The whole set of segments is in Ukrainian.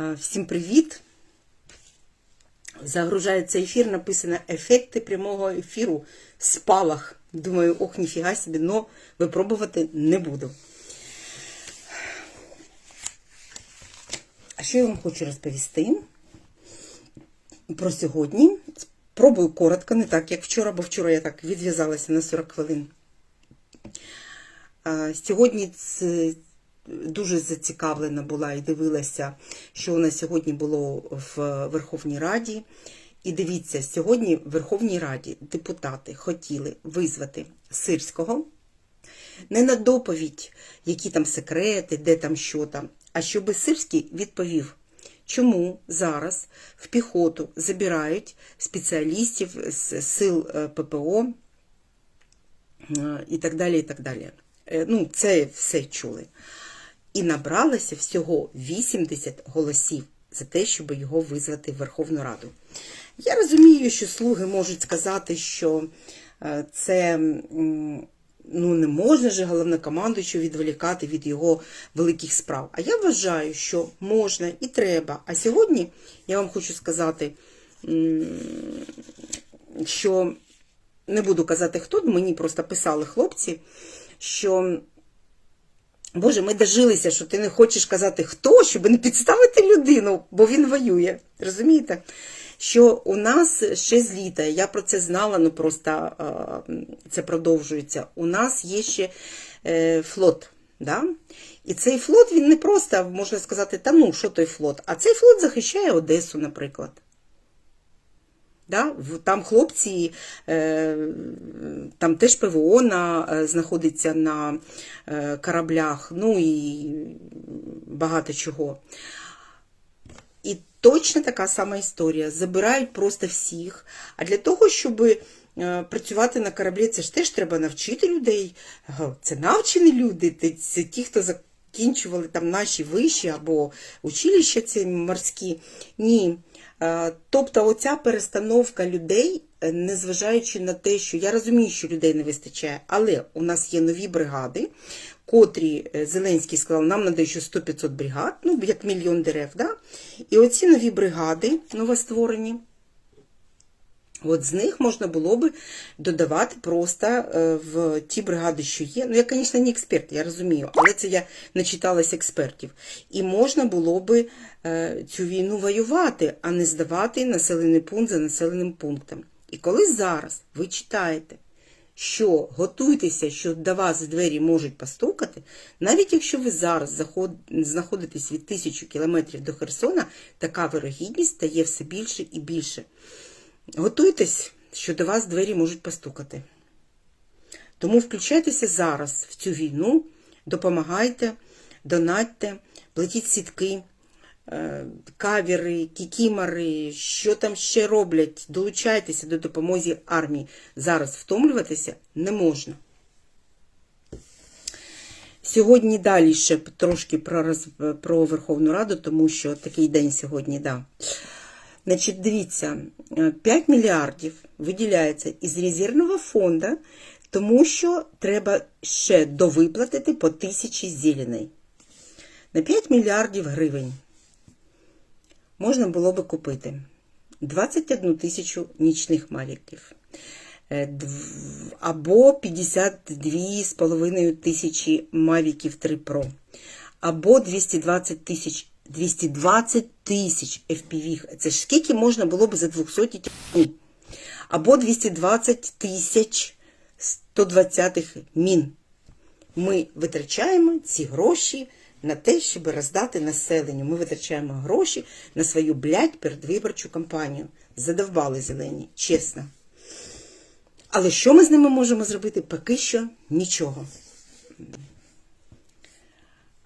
Всім привіт! Загружається ефір, написано ефекти прямого ефіру. Спалах. Думаю, ох, ніфіга собі, но випробувати не буду. А що я вам хочу розповісти про сьогодні? Спробую коротко, не так, як вчора, бо вчора я так відв'язалася на 40 хвилин. Сьогодні це дуже зацікавлена була і дивилася, що у нас сьогодні було в Верховній Раді. І дивіться, сьогодні в Верховній Раді депутати хотіли визвати Сирського не на доповідь, які там секрети, де там що там, а щоб Сирський відповів, чому зараз в піхоту забирають спеціалістів з сил е, ППО е, і так далі. і так далі. Е, Ну, це все чули. І набралося всього 80 голосів за те, щоб його визвати в Верховну Раду. Я розумію, що слуги можуть сказати, що е, це ну, не можна же головнокомандуючого відволікати від його великих справ. А я вважаю, що можна і треба. А сьогодні я вам хочу сказати, що не буду казати, хто, мені просто писали хлопці, що Боже, ми дожилися, що ти не хочеш казати хто, щоб не підставити людину, бо він воює. Розумієте? Що у нас ще з літа, я про це знала, ну просто це продовжується. У нас є ще е, флот. Да? І цей флот він не просто, можна сказати, та ну, що той флот, а цей флот захищає Одесу, наприклад. Да? Там хлопці, е, там теж ПВО на, е, знаходиться на е, кораблях, ну і багато чого. І точно така сама історія. Забирають просто всіх. А для того, щоб працювати на кораблі, це ж теж треба навчити людей. Це навчені люди, це ті, хто закінчували там наші виші або училища ці морські. Ні. Е, Тобто оця перестановка людей, е, незважаючи на те, що я розумію, що людей не вистачає, але у нас є нові бригади, котрі е, Зеленський сказав, нам треба ще 100-500 бригад, ну, як мільйон дерев. Да? І оці нові бригади новостворені, От з них можна було би додавати просто е, в ті бригади, що є. Ну, я, звісно, не експерт, я розумію, але це я начиталась експертів. І можна було би е, цю війну воювати, а не здавати населений пункт за населеним пунктом. І коли зараз ви читаєте, що готуйтеся, що до вас двері можуть постукати, навіть якщо ви зараз знаходитесь від тисячі кілометрів до Херсона, така вирогідність стає все більше і більше. Готуйтесь, що до вас двері можуть постукати. Тому включайтеся зараз в цю війну, допомагайте, донатьте, плетіть сітки, е, кавери, кікімори, що там ще роблять. Долучайтеся до допомоги армії. Зараз втомлюватися не можна. Сьогодні далі ще трошки про, про Верховну Раду, тому що такий день сьогодні, да. Значить, дивіться, е, 5 мільярдів виділяється із резервного фонду, тому що треба ще довиплатити по тисячі зеленої. На 5 мільярдів гривень можна було би купити 21 тисячу нічних маліків е, або 52,5 тисячі мавіків 3 Pro, або 220 тисяч 220 тисяч FPV. Це ж скільки можна було б за 200 тягнути? Або 220 тисяч 120 мін. Ми витрачаємо ці гроші на те, щоб роздати населенню. Ми витрачаємо гроші на свою блядь, передвиборчу кампанію. Задовбали зелені, чесно. Але що ми з ними можемо зробити? Поки що нічого.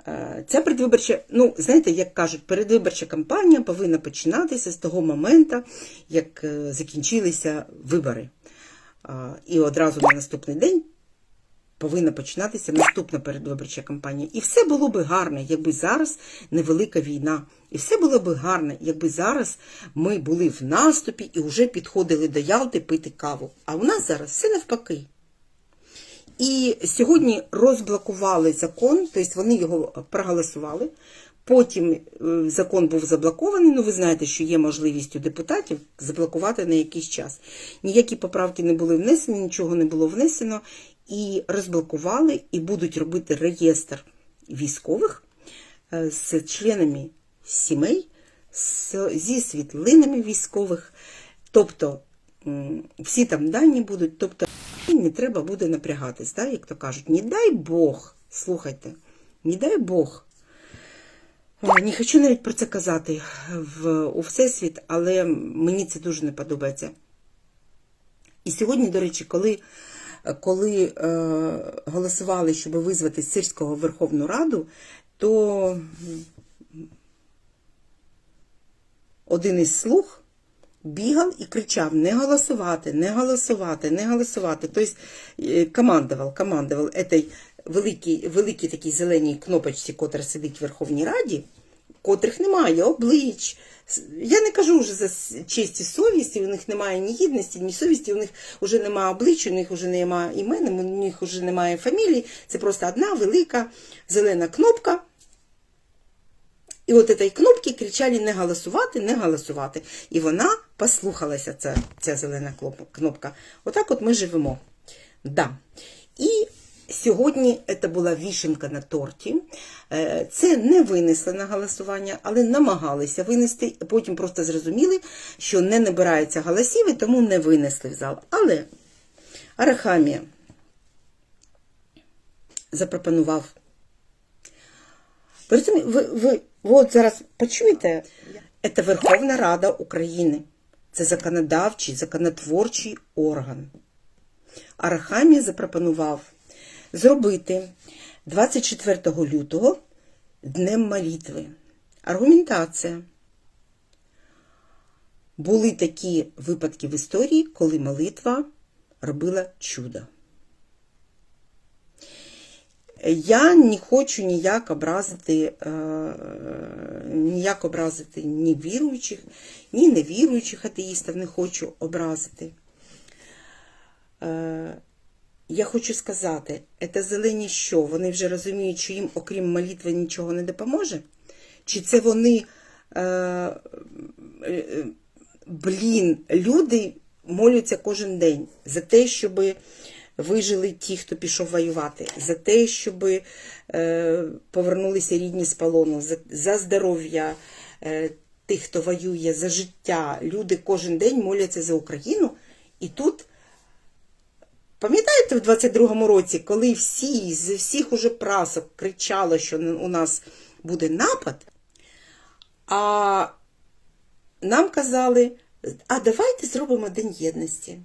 Е, Ця предвиборча, ну, знаєте, як кажуть, передвиборча кампанія повинна починатися з того моменту, як е, закінчилися вибори. І одразу на наступний день повинна починатися наступна передвиборча кампанія. І все було би гарно, якби зараз невелика війна. І все було би гарно, якби зараз ми були в наступі і вже підходили до Ялти пити каву. А у нас зараз все навпаки. І сьогодні розблокували закон, тобто вони його проголосували, Потім е, закон був заблокований. Ну, ви знаєте, що є можливість у депутатів заблокувати на якийсь час. Ніякі поправки не були внесені, нічого не було внесено. І розблокували, і будуть робити реєстр військових е, з членами сімей, зі світлинами військових. Тобто всі там дані будуть, тобто не треба буде напрягатись, да, як то кажуть. Не дай Бог, слухайте, не дай Бог. Не хочу навіть про це казати в, у Всесвіт, але мені це дуже не подобається. І сьогодні, до речі, коли, коли е, голосували, щоб визвати з Сирського Верховну Раду, то один із слуг бігав і кричав: не голосувати, не голосувати, не голосувати. Тобто е, командував, командував этой великій, великій такій зеленій кнопочці, котра сидить в Верховній Раді, котрих немає облич. Я не кажу вже за честь і совісті, у них немає ні гідності, ні совісті, у них вже немає обличчя, у них вже немає імен, у них вже немає фамілії. Це просто одна велика зелена кнопка. І от цієї кнопки кричали не голосувати, не голосувати. І вона послухалася, ця, ця зелена кнопка. Отак от ми живемо. Да. І сьогодні це була вішенка на торті. Е, Це не винесли на голосування, але намагалися винести. Потім просто зрозуміли, що не набирається голосів і тому не винесли в зал. Але Арахамія запропонував ви, ви, ви от зараз почуєте, це Верховна Рада України. Це законодавчий, законотворчий орган. Арахамія запропонував зробити 24 лютого Днем молитви. Аргументація. Були такі випадки в історії, коли молитва робила чудо. Я не хочу ніяк образити, е, ніяк образити ні віруючих, ні невіруючих атеїстів не хочу образити. Е, я хочу сказати, це зелені що? Вони вже розуміють, що їм, окрім молитви, нічого не допоможе? Чи це вони, е, блін, люди моляться кожен день за те, щоби вижили ті, хто пішов воювати, за те, щоб е, повернулися рідні з полону, за, здоров'я е, тих, хто воює, за життя. Люди кожен день моляться за Україну. І тут, пам'ятаєте, в 22-му році, коли всі з всіх уже прасок кричали, що у нас буде напад, а нам казали, а давайте зробимо День єдності.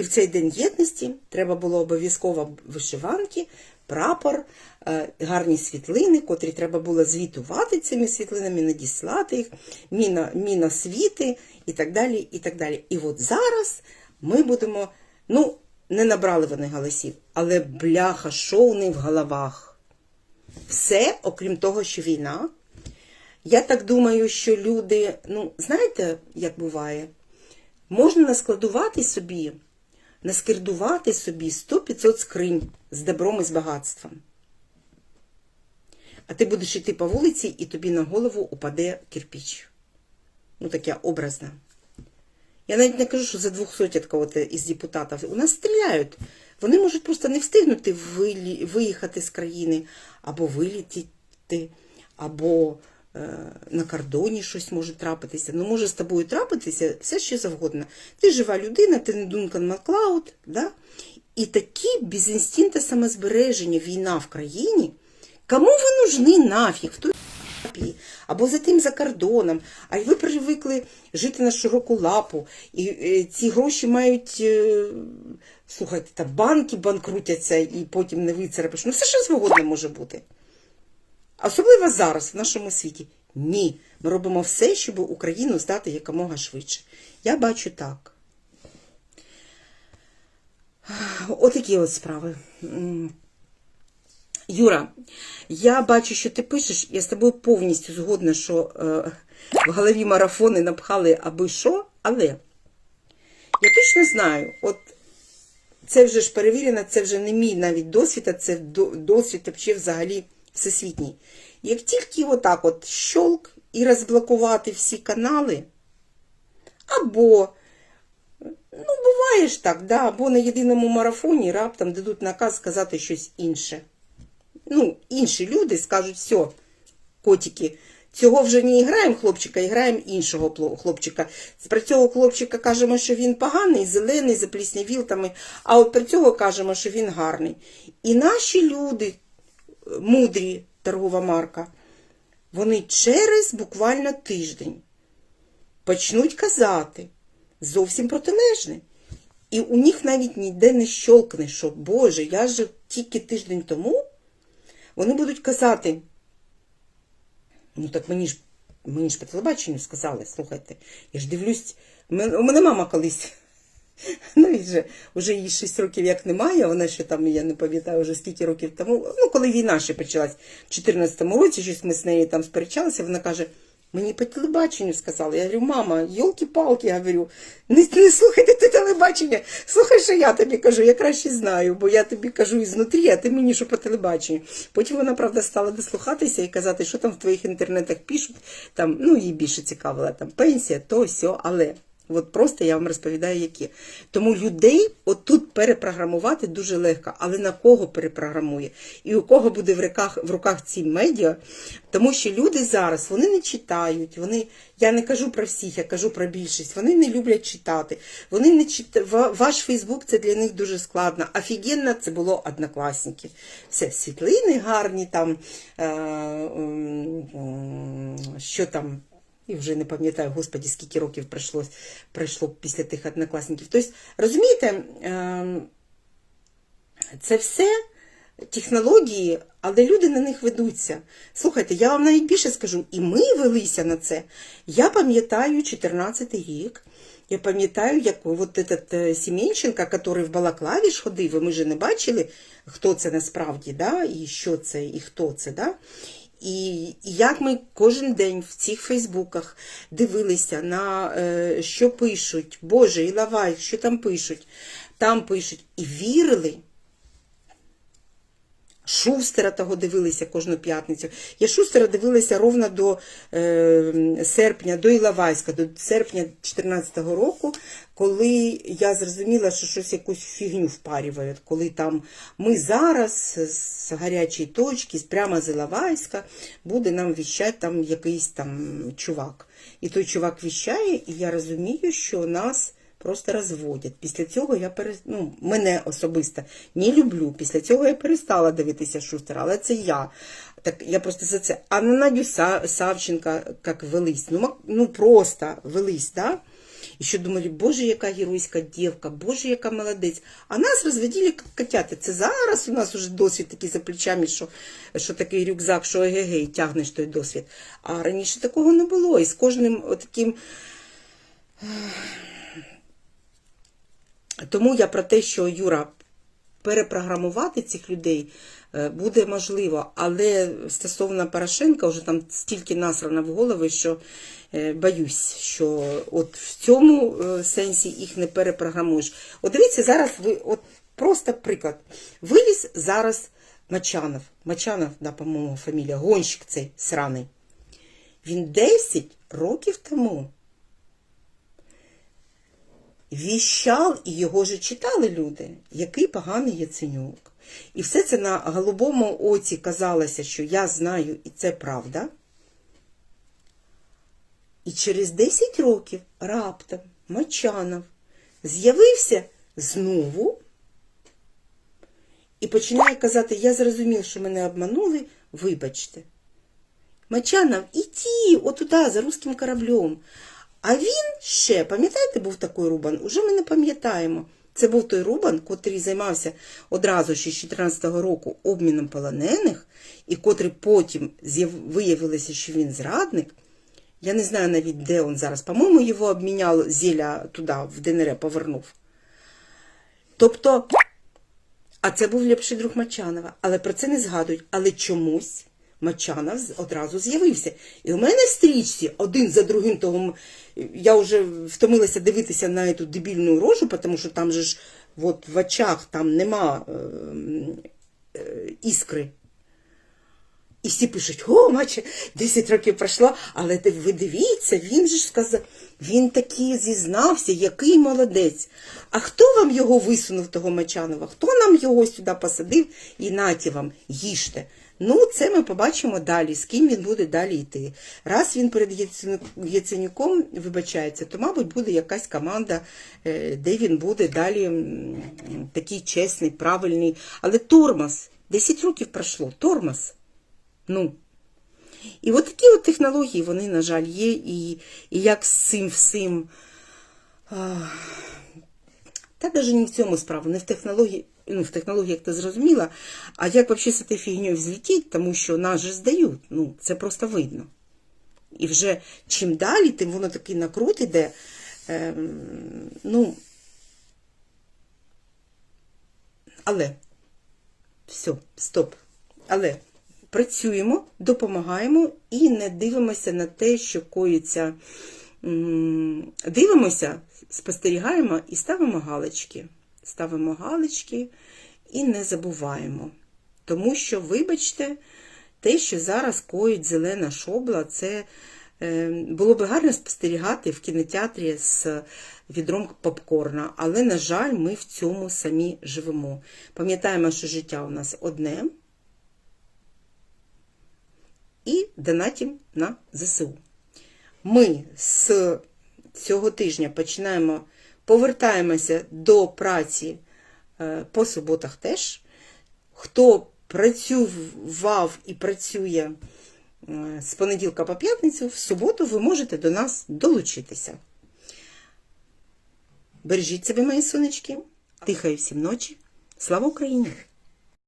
І в цей день єдності треба було обов'язково вишиванки, прапор, е, гарні світлини, котрі треба було звітувати цими світлинами, надіслати їх, міна, міна світи і так далі. І так далі. І от зараз ми будемо, ну, не набрали вони голосів, але бляха, що у них в головах? Все, окрім того, що війна. Я так думаю, що люди, ну, знаєте, як буває, можна наскладувати собі, наскирдувати собі 100-500 скринь з добром і з багатством. А ти будеш йти по вулиці, і тобі на голову упаде кирпіч. Ну, таке образне. Я навіть не кажу, що за двохсотятка от із депутатів у нас стріляють. Вони можуть просто не встигнути виїхати з країни, або вилітіти, або е, на кордоні щось може трапитися. Ну, може з тобою трапитися все що завгодно. Ти жива людина, ти не Дункан Маклауд, да? і такі без інстинкту самозбереження війна в країні. Кому ви нужны нафіг? Європі, або за тим за кордоном, а ви привикли жити на широку лапу, і е, ці гроші мають, е, слухайте, та банки банкрутяться і потім не вицарапиш. Ну все що завгодно може бути. Особливо зараз, в нашому світі. Ні. Ми робимо все, щоб Україну здати якомога швидше. Я бачу так. Отакі от справи. Юра, я бачу, що ти пишеш, я з тобою повністю згодна, що е, в голові марафони напхали аби що, але я точно знаю, от це вже ж перевірено, це вже не мій навіть досвід, а це до- досвід взагалі всесвітній. Як тільки отак от щолк і розблокувати всі канали, або, ну, буває ж так, да, або на єдиному марафоні раптом дадуть наказ сказати щось інше. Ну, інші люди скажуть, все, котики, цього вже не граємо хлопчика, і граємо іншого хлопчика. Про цього хлопчика кажемо, що він поганий, зелений, запліснявіл там, а от про цього кажемо, що він гарний. І наші люди, мудрі, торгова марка, вони через буквально тиждень почнуть казати зовсім протилежне. І у них навіть ніде не щолкне, що Боже, я ж тільки тиждень тому. Вони будуть казати, ну так мені ж, мені ж по телебаченню сказали, слухайте, я ж дивлюсь, у мене мама колись, навіть же, вже їй 6 років як немає, вона ще там, я не пам'ятаю, вже скільки років тому, ну коли війна ще почалась в 14-му році, щось ми з нею там сперечалися, вона каже, Мені по телебаченню сказали. Я говорю, мама, йолки-палки, я говорю, не, не слухайте ти телебачення. Слухай, що я тобі кажу, я краще знаю, бо я тобі кажу ізнутрі, а ти мені що по телебаченню. Потім вона, правда, стала дослухатися і казати, що там в твоїх інтернетах пишуть. Там, ну, їй більше цікавила там пенсія, то сьо, але. От просто я вам розповідаю, які. Тому людей отут перепрограмувати дуже легко. Але на кого перепрограмує? І у кого буде в руках, в руках ці медіа? Тому що люди зараз вони не читають. Вони, я не кажу про всіх, я кажу про більшість. Вони не люблять читати. Вони не чит... ва- Ваш Фейсбук це для них дуже складно. Офігенно це було однокласників. Все, світлини гарні там, е, м, м, що там. І вже не пам'ятаю, господі, скільки років пройшло, пройшло після тих однокласників. Тобто, розумієте, ем, це все технології, але люди на них ведуться. Слухайте, я вам навіть більше скажу, і ми велися на це. Я пам'ятаю 14 рік. Я пам'ятаю, як от этот е, який в Балаклаві ж ходив, і ми ж не бачили, хто це насправді, да, і що це, і хто це. Да? І як ми кожен день в цих фейсбуках дивилися на е, що пишуть, Боже, і лавай, що там пишуть, там пишуть, і вірили. Шустера того дивилися кожну п'ятницю. Я Шустера дивилася ровно до е, серпня, до Іловайська, до серпня 2014 року, коли я зрозуміла, що щось якусь фігню впарюють, коли там ми зараз з гарячої точки, прямо з Іловайська, буде нам віщати там якийсь там чувак. І той чувак віщає, і я розумію, що нас просто розводять. Після цього я перес... ну, мене особисто не люблю. Після цього я перестала дивитися Шустера, але це я. Так я просто за це. А на Надю Са- Савченка як велись. Ну, ну просто велись, да? І що думали, боже, яка геройська дівка, боже, яка молодець. А нас розводили як котяти. Це зараз у нас уже досвід такий за плечами, що, що такий рюкзак, що егегей, тягнеш той досвід. А раніше такого не було. І з кожним таким. Тому я про те, що Юра, перепрограмувати цих людей е, буде можливо, але стосовно Порошенка вже там стільки насрано в голови, що е, боюсь, що от в цьому е, сенсі їх не перепрограмуєш. От дивіться, зараз ви, от просто приклад. Виліз зараз Мачанов. Мачанов, да, по-моєму, фамілія, гонщик цей сраний. Він 10 років тому віщав, і його же читали люди, який поганий Яценюк. І все це на голубому оці казалося, що я знаю, і це правда. І через 10 років раптом Мочанов з'явився знову і починає казати, я зрозумів, що мене обманули, вибачте. Мачанов, іди отуда, за руським кораблем. А він ще, пам'ятаєте, був такий Рубан? Уже ми не пам'ятаємо. Це був той Рубан, котрий займався одразу ще з 2014 року обміном полонених, і котрий потім виявилося, що він зрадник. Я не знаю навіть, де він зараз. По-моєму, його обміняв Зіля туди, в ДНР, повернув. Тобто, а це був ліпший друг Мачанова. Але про це не згадують. Але чомусь Мачанов одразу з'явився. І у мене в стрічці один за другим того. Я вже втомилася дивитися на цю дебільну рожу, тому що там же ж от в очах там нема е, е, іскри. І всі пишуть, о, маче, 10 років пройшло, але ви дивіться, він же ж сказав, він такий зізнався, який молодець. А хто вам його висунув, того Мачанова? Хто нам його сюди посадив і наті вам, їжте? Ну, це ми побачимо далі, з ким він буде далі йти. Раз він перед Яценю- Яценюком вибачається, то, мабуть, буде якась команда, е, де він буде далі такий чесний, правильний. Але тормоз, 10 років пройшло, тормоз. Ну. І от такі от технології, вони, на жаль, є, і, і як з цим всім. Та навіть не в цьому справа, не в технології, ну, в технологіях ти зрозуміла, а як взагалі з цією фігньою взлетіть, тому що нас же здають, ну, це просто видно. І вже чим далі, тим воно такий накрут іде. Ем, ну, але, все, стоп. Але працюємо, допомагаємо і не дивимося на те, що коїться. Дивимося, спостерігаємо і ставимо галочки. Ставимо галочки і не забуваємо. Тому що, вибачте, те, що зараз коїть зелена шобла, це е, було би гарно спостерігати в кінотеатрі з відром попкорна, але, на жаль, ми в цьому самі живемо. Пам'ятаємо, що життя у нас одне, і донатім на ЗСУ. Ми з цього тижня починаємо, повертаємося до праці е, по суботах теж. Хто працював і працює е, з понеділка по п'ятницю, в суботу ви можете до нас долучитися. Бережіть себе, мої сонечки, тихаю всім ночі. Слава Україні!